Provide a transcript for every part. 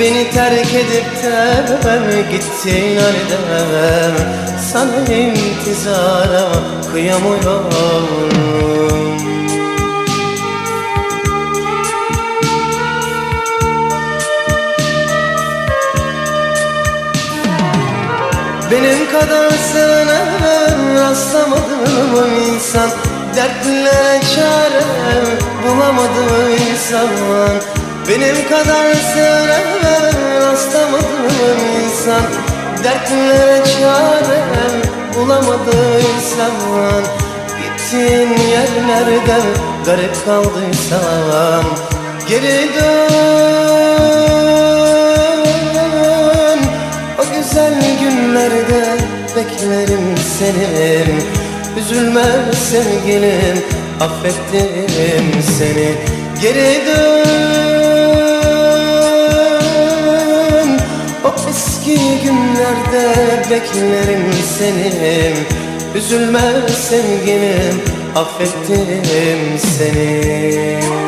Beni terk edip de gittin halde Sana intizara kıyamıyorum. Benim kadar sevene rastlamadım insan. Dertlere çare bulamadım insan Benim kadar sevene rastlamadım insan. Dertlere çare bulamadım insan Gittiğin yerlerde garip kaldıysan. Geri dön. O güzel günlerde beklerim seni Üzülme sevgilim affettim seni. Geri dön eski günlerde beklerim seni. Üzülme sevgilim affettim seni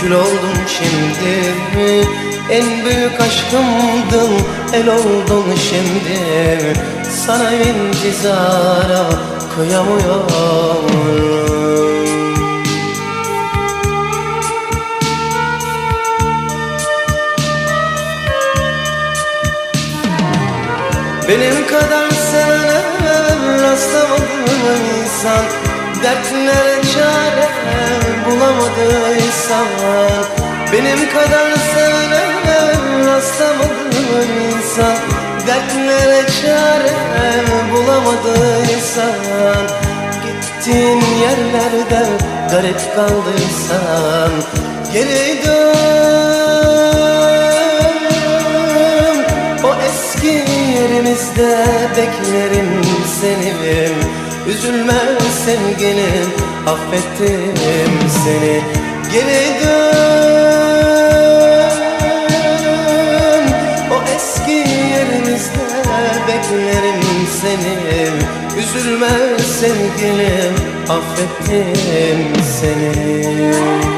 kül oldum şimdi. En büyük aşkımdın el oldun şimdi. Sana intizara kıyamıyorum Benim kadar sevene rastlamadım insan Dertlere çare Benim kadar sevene rastlamadım insan. Dertlere çare bulamadıysan Gittiğin yerlerde garip kaldıysan. Geri dön. O eski yerimizde beklerim seni Üzülme sevgilim affettim seni. Geri dön yerimizde beklerim seni. Üzülme sevgilim affettim seni